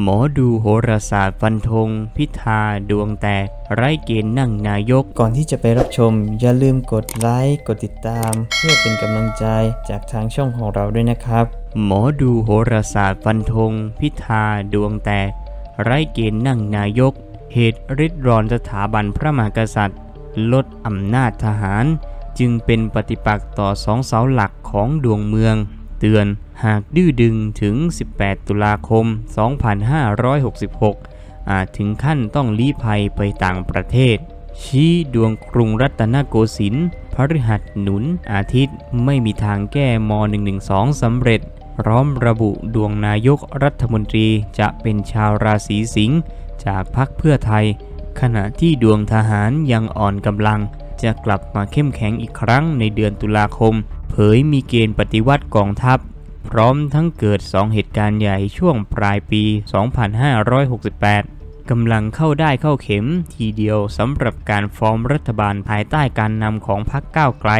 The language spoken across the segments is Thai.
หมอดูโหราศาสตร์ฟันธง พิธาดวงแตก ไร้เกณฑ์นั่งนายก ก่อนที่จะไปรับชม อย่าลืมกดไลค์กดติดตาม เพื่อเป็นกำลังใจจากทางช่องของเราด้วยนะครับ หมอดูโหราศาสตร์ฟันธง พิธาดวงแตก ไร้เกณฑ์นั่งนายก เหตุริดรอนสถาบันพระมหากษัตริย์ ลดอำนาจทหาร จึงเป็นปฏิปักษ์ต่อสองเสาหลักของดวงเมือง เตือนหากดื้อดึงถึง 18 ตุลาคม 2566 อาจถึงขั้นต้องลี้ภัยไปต่างประเทศ ชี้ดวงกรุงรัตนโกสินทร์พฤหัสหนุนอาทิตย์ไม่มีทางแก้ม .112 สำเร็จ พร้อมระบุดวงนายกรัฐมนตรีจะเป็นชาวราศีสิงห์จากพรรคเพื่อไทย ขณะที่ดวงทหารยังอ่อนกำลัง จะกลับมาเข้มแข็งอีกครั้งในเดือนตุลาคม เผยมีเกณฑ์ปฏิวัติกองทัพ พร้อมทั้งเกิด 2 เหตุการณ์ใหญ่ช่วงปลายปี 2568 กำลังเข้าได้เข้าเข็มทีเดียวสำหรับการฟอร์มรัฐบาลภายใต้การนำของพรรคก้าวไกล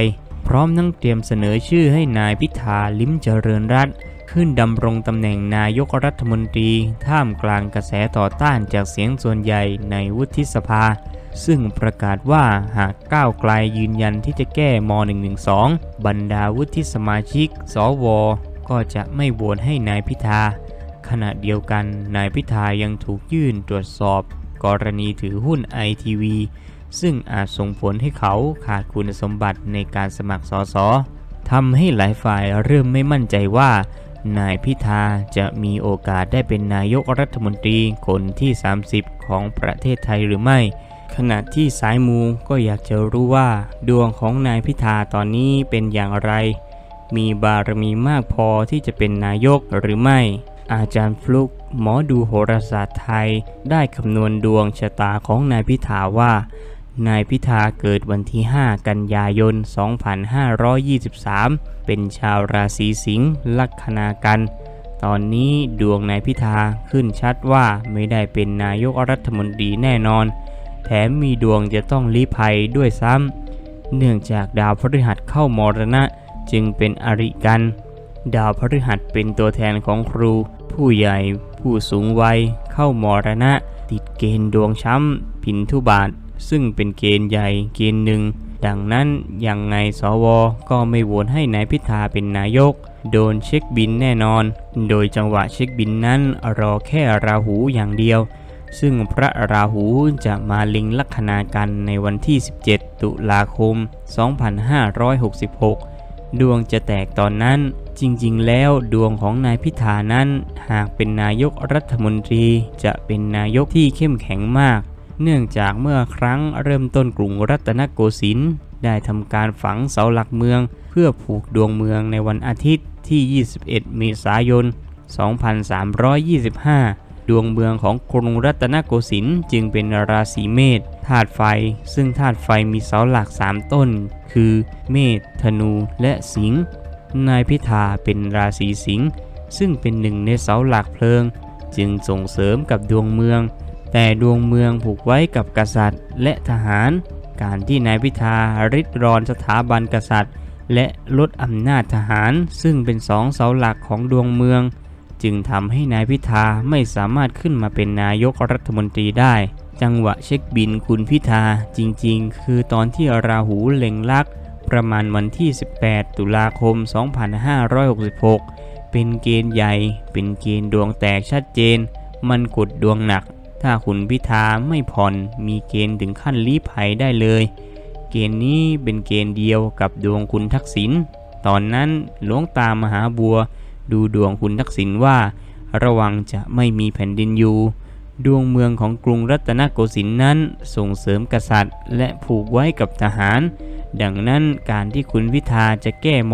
พร้อมทั้งเตรียมเสนอชื่อให้นายพิธาลิ้มเจริญรัตน์ ขึ้นดำรงตำแหน่งนายกรัฐมนตรี ท่ามกลางกระแสต่อต้านจากเสียงส่วนใหญ่ในวุฒิสภา ซึ่งประกาศว่าหากก้าวไกลยืนยันที่จะแก้ม .112 บรรดาวุฒิสมาชิก สว ก็จะไม่โหวตให้นายพิธา ขณะเดียวกันนายพิธายังถูกยื่นตรวจสอบ กรณีถือหุ้นไอทีวีซึ่งอาจส่งผลให้เขาขาดคุณสมบัติในการสมัครสอสอทำให้หลายฝ่ายเริ่มไม่มั่นใจว่า นายพิธาจะมีโอกาสได้เป็นนายกรัฐมนตรีคนที่ 30 ของประเทศไทยหรือไม่ ขณะที่สายมูก็อยากจะรู้ว่า ดวงของนายพิธาตอนนี้เป็นอย่างไร มีบารมีมากพอที่จะเป็นนายกหรือไม่ อาจารย์ฟลุกหมอดูโหราศาสตร์ไทย ได้คำนวณดวงชะตาของนายพิธาว่า นายพิธาเกิดวันที่ 5 กันยายน 2523 เป็นชาวราศีสิงห์ลัคนากัน ตอนนี้ดวงนายพิธาขึ้นชัดว่าไม่ได้เป็นนายกรัฐมนตรีแน่นอน แถมมีดวงจะต้องลี้ภัยด้วยซ้ำ เนื่องจากดาวพฤหัสเข้ามรณะจึงเป็นอริกัน ดาวพฤหัสเป็นตัวแทนของครู ผู้ใหญ่ผู้สูงวัยเข้ามรณะ ติดเกณฑ์ดวงช้ำ ผินทุบาท ซึ่งเป็นเกณฑ์ใหญ่เกณฑ์หนึ่ง ดังนั้นยังไงสว ก็ไม่โหวตให้นายพิธาเป็นนายก โดนเช็คบินแน่นอน โดยจังหวะเช็คบินนั้นรอแค่ราหูอย่างเดียว ซึ่งพระราหูจะมาลิงลัคนากันในวันที่ 17 ตุลาคม 2566 ดวงจะแตกตอนนั้นจริงๆ แล้วดวงของนายพิธานั้น หากเป็นนายกรัฐมนตรีจะเป็นนายกที่เข้มแข็งมาก เนื่องจากเมื่อครั้งเริ่มต้นกรุงรัตนโกสินทร์ได้ทำการฝังเสาหลักเมือง เพื่อผูกดวงเมืองในวันอาทิตย์ที่ 21 เมษายน 2325 ดวงเมืองของกรุงรัตนโกสินทร์จึงเป็นราศีเมษธาตุไฟ ซึ่งธาตุไฟมีเสาหลัก 3 ต้น คือเมษธนูและสิงห์นายพิธาเป็นราศีสิงห์ซึ่งเป็นหนึ่งในเสาหลักเพลิง จึงส่งเสริมกับดวงเมือง แต่ดวงเมืองผูกไว้กับกษัตริย์ และทหาร การที่นายพิธาริดรอนสถาบันกษัตริย์ และลดอำนาจทหาร ซึ่งเป็นสองเสาหลักของดวงเมือง จึงทำให้นายพิธาไม่สามารถขึ้นมาเป็นนายกรัฐมนตรีได้ จังหวะเช็คบินคุณพิธาจริงๆ คือตอนที่ราหูเล็งลักษประมาณวันที่ 18 ตุลาคม 2566 เป็นเกณฑ์ใหญ่ เป็นเกณฑ์ดวงแตกชัดเจน มันกดดวงหนัก ถ้าคุณพิธาไม่ผ่อนมีเกณฑ์ถึงขั้นลี้ภัยได้เลย เกณฑ์นี้เป็นเกณฑ์เดียวกับดวงคุณทักษิณตอนนั้นหลวงตามหาบัว ดูดวงคุณทักษิณว่า ระวังจะไม่มีแผ่นดินอยู่ดวงเมืองของกรุงรัตนโกสินทร์นั้นส่งเสริมกษัตริย์ และผูกไว้กับทหาร ดังนั้นการที่คุณพิธาจะแก้ม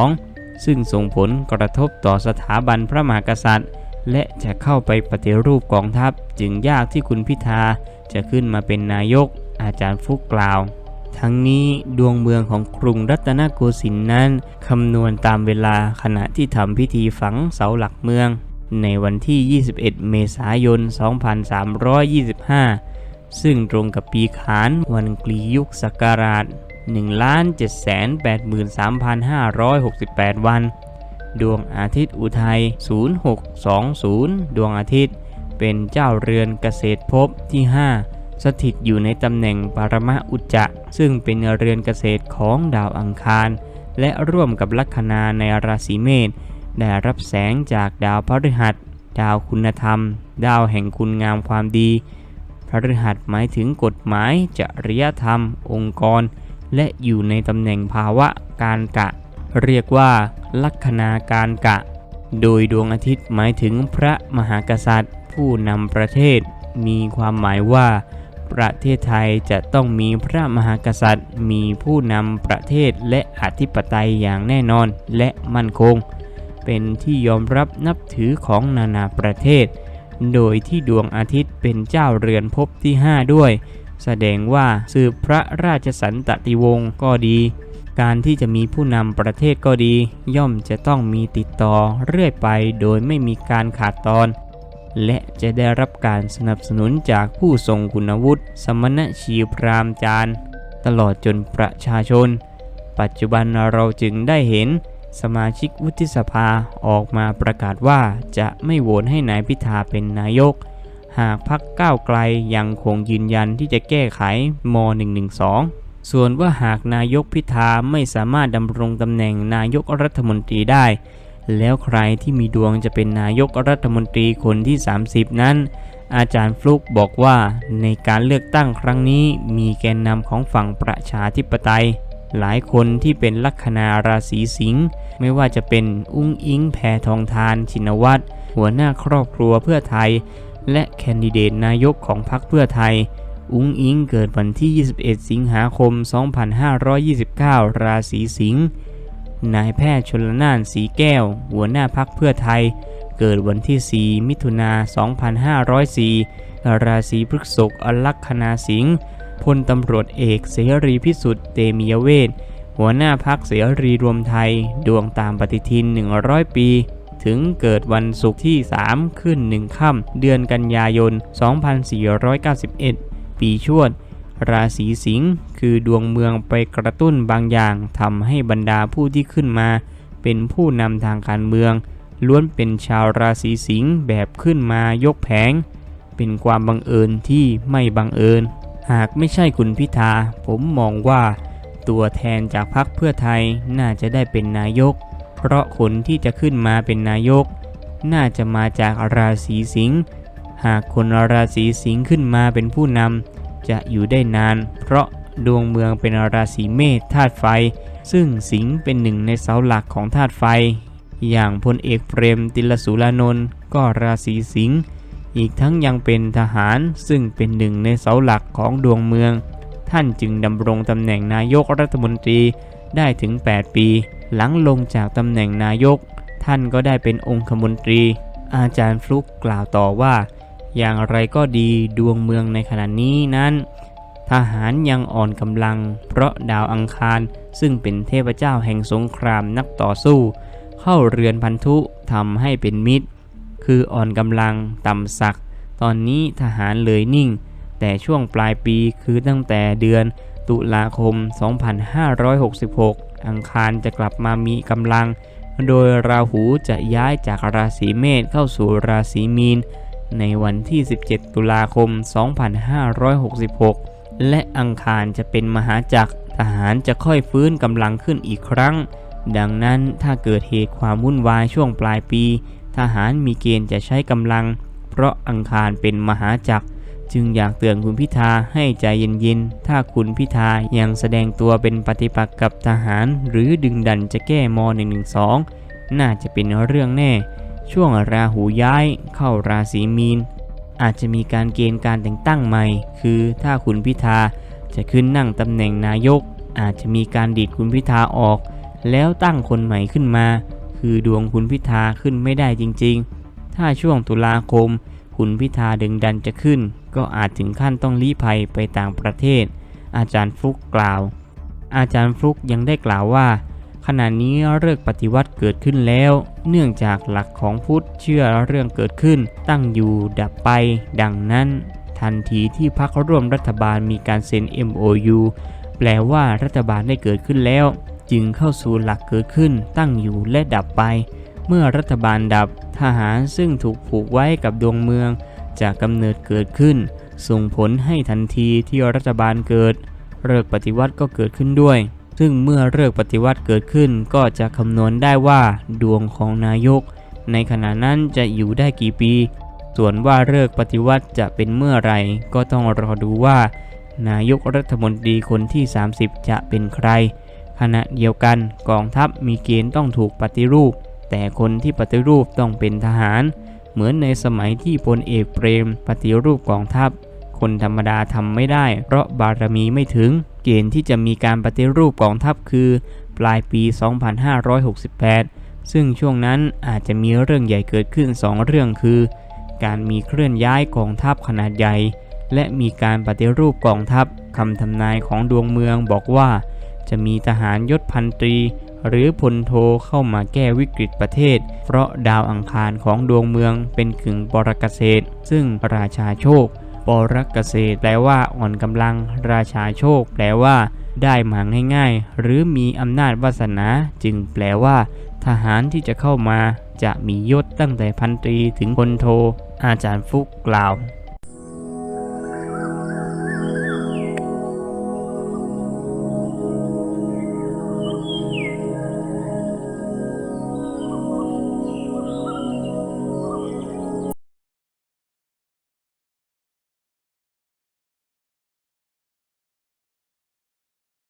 .112 ซึ่งส่งผลกระทบต่อสถาบันพระมหากษัตริย์ และจะเข้าไปปฏิรูปกองทัพ จึงยากที่คุณพิธาจะขึ้นมาเป็นนายก อาจารย์ฟุกกล่าว ทั้งนี้ดวงเมืองของกรุงรัตนโกสินทร์นั้นคำนวณตามเวลาขณะที่ทำพิธีฝังเสาหลักเมือง ในวันที่ 21 เมษายน 2325 ซึ่งตรงกับปีขานวันกลียุคศักราช1,783,568 วัน ดวงอาทิตย์อุทัย 0620 ดวงอาทิตย์ เป็นเจ้าเรือนเกษตรภพที่ 5 สถิตอยู่ในตำแหน่งปรมอุจจะ ซึ่งเป็นเรือนเกษตรของดาวอังคาร และร่วมกับลัคนาในราศีเมษได้รับแสงจากดาวพฤหัส ดาวคุณธรรม ดาวแห่งคุณงามความดี พฤหัสหมายถึงกฎหมาย จริยธรรม องค์กร และอยู่ในตำแหน่งภาวะการกะ เรียกว่า ลัคนาการกะ โดยดวงอาทิตย์หมายถึงพระมหากษัตริย์ ผู้นำประเทศ มีความหมายว่า ประเทศไทยจะต้องมีพระมหากษัตริย์ มีผู้นำประเทศและอธิปไตยอย่างแน่นอนและมั่นคง เป็นที่ยอมรับนับถือของนานาประเทศ โดยที่ดวงอาทิตย์เป็นเจ้าเรือนภพที่ 5 ด้วยแสดงว่าสืบพระราชสันตติวงศ์ก็ดี การที่จะมีผู้นำประเทศก็ดี ย่อมจะต้องมีติดต่อเรื่อยไปโดยไม่มีการขาดตอน และจะได้รับการสนับสนุนจากผู้ทรงคุณวุฒิสมณชีพรามจารย์ ตลอดจนประชาชน ปัจจุบันเราจึงได้เห็นสมาชิกวุฒิสภาออกมาประกาศว่าจะไม่โหวตให้นายพิธาเป็นนายก หากพักก้าวไกลยังคงยืนยันที่จะแก้ไขม .112 ส่วนว่าหากนายกพิธาไม่สามารถดำรงตำแหน่งนายกรัฐมนตรีได้ แล้วใครที่มีดวงจะเป็นนายกรัฐมนตรีคนที่ 30 นั้น อาจารย์ฟลุกบอกว่าในการเลือกตั้งครั้งนี้มีแกนนำของฝั่งประชาธิปไตย หลายคนที่เป็นลัคนาราศีสิงห์ไม่ว่าจะเป็นอุ้งอิงแพทองทานชินวัตรหัวหน้าครอบครัวเพื่อไทย และแคนดิเดตนายกของพรรคเพื่อไทย อุ้งอิงเกิดวันที่ 21 สิงหาคม 2529 ราศีสิงห์ นายแพทย์ชนลนานสีแก้ว หัวหน้าพักเพื่อไทย เกิดวันที่ 4 มิถุนา 2504 ราศีพฤษภอลัคนาสิงห์ พลตำรวจเอกเสรีพิสุทธิ์เตมียเวทหัวหน้าพักเสรีรวมไทย ดวงตามปฏิทิน 100 ปี ถึงเกิดวันศุกร์ที่ 3 ขึ้น 1 ค่ำ เดือนกันยายน 2491 ปีชวด ราศีสิงห์คือดวงเมืองไปกระตุ้นบางอย่างทำให้บรรดาผู้ที่ขึ้นมา เป็นผู้นำทางการเมือง ล้วนเป็นชาวราศีสิงห์แบบขึ้นมายกแผง เป็นความบังเอิญที่ไม่บังเอิญ หากไม่ใช่คุณพิธา ผมมองว่า ตัวแทนจากพรรคเพื่อไทยน่าจะได้เป็นนายก เพราะคนที่จะขึ้นมาเป็นนายก น่าจะมาจากราศีสิงห์ หากคนราศีสิงห์ขึ้นมาเป็นผู้นำจะอยู่ได้นาน เพราะดวงเมืองเป็นราศีเมษธาตุไฟ ซึ่งสิงห์เป็นหนึ่งในเสาหลักของธาตุไฟ อย่างพลเอกเปรมติลสุรานนท์ก็ราศีสิงห์อีกทั้งยังเป็นทหารซึ่งเป็นหนึ่งในเสาหลักของดวงเมือง ท่านจึงดำรงตำแหน่งนายกรัฐมนตรีได้ถึง 8 ปี หลังลงจากตำแหน่งนายก ท่านก็ได้เป็นองคมนตรี อาจารย์ฟลุกกล่าวต่อว่า อย่างไรก็ดีดวงเมืองในขณะนี้นั้น ทหารยังอ่อนกำลัง เพราะดาวอังคาร ซึ่งเป็นเทพเจ้าแห่งสงครามนักต่อสู้ เข้าเรือนพันธุทำให้เป็นมิตร คืออ่อนกำลังต่ำสัก ตอนนี้ทหารเลยนิ่ง แต่ช่วงปลายปีคือตั้งแต่เดือนตุลาคม 2566 อังคารจะกลับมามีกำลัง โดยราหูจะย้ายจากราศีเมษเข้าสู่ราศีมีน ในวันที่ 17 ตุลาคม 2566 และอังคารจะเป็นมหาจักรทหารจะค่อยฟื้นกำลังขึ้นอีกครั้ง ดังนั้นถ้าเกิดเหตุความวุ่นวายช่วงปลายปี ทหารมีเกณฑ์จะใช้กำลัง เพราะอังคารเป็นมหาจักร จึงอยากเตือนคุณพิธาให้ใจเย็นๆ ถ้าคุณพิธายังแสดงตัวเป็นปฏิปักษ์กับทหาร หรือดึงดันจะแก้ม .112 น่าจะเป็นเรื่องแน่ ช่วงราหูย้ายเข้าราศีมีน อาจจะมีการเกณฑ์การแต่งตั้งใหม่ คือถ้าคุณพิธาจะขึ้นนั่งตำแหน่งนายก อาจจะมีการดีดคุณพิธาออก แล้วตั้งคนใหม่ขึ้นมา คือดวงคุณพิธาขึ้นไม่ได้จริง ๆ ถ้าช่วงตุลาคม คุณพิธาดึงดันจะขึ้น ก็อาจถึงขั้นต้องลี้ภัยไปต่างประเทศ อาจารย์ฟลุกกล่าว อาจารย์ฟลุกยังได้กล่าวว่า ขณะนี้เลิกปฏิวัติเกิดขึ้นแล้ว เนื่องจากหลักของพุทธเชื่อเรื่องเกิดขึ้น ตั้งอยู่ดับไป ดังนั้น ทันทีที่พรรคร่วมรัฐบาลมีการเซ็น MOU แปลว่ารัฐบาลได้เกิดขึ้นแล้ว จึงเข้าสู่หลักเกิดขึ้น ตั้งอยู่และดับไป เมื่อรัฐบาลดับทหารซึ่งถูกผูกไว้กับดวงเมืองจะกำเนิดเกิดขึ้น ส่งผลให้ทันทีที่รัฐบาลเกิดเลิกษ์ปฏิวัติก็เกิดขึ้นด้วย ซึ่งเมื่อเลิกปฏิวัติเกิดขึ้นก็จะคำนวณได้ว่าดวงของนายก ในขณะนั้นจะอยู่ได้กี่ปี ส่วนว่าเลิกปฏิวัติจะเป็นเมื่อไรก็ต้องรอดูว่า นายกรัฐมนตรีคนที่ 30 จะเป็นใคร ขณะเดียวกันกองทัพมีเกณฑ์ต้องถูกปฏิรูป แต่คนที่ปฏิรูปต้องเป็นทหาร เหมือนในสมัยที่พลเอกเปรม ปฏิรูปกองทัพ คนธรรมดาทำไม่ได้ เพราะบารมีไม่ถึง เกณฑ์ที่จะมีการปฏิรูปกองทัพคือ ปลายปี 2568 ซึ่งช่วงนั้นอาจจะมีเรื่องใหญ่เกิดขึ้น 2 เรื่องคือ การมีเคลื่อนย้ายกองทัพขนาดใหญ่ และมีการปฏิรูปกองทัพคำทำนายของดวงเมืองบอกว่า จะมีทหารยศพันตรี หรือพลโทเข้ามาแก้วิกฤตประเทศ เพราะดาวอังคารของดวงเมืองเป็นขึงปรกเกษตร ซึ่งราชาโชค ปรกเกษตรแปลว่าอ่อนกำลัง ราชาโชค แปลว่า ได้มาง่ายๆ หรือมีอำนาจวาสนา จึงแปลว่า ทหารที่จะเข้ามาจะมียศตั้งแต่พันตรีถึงพลโท อาจารย์ฟุกกล่าว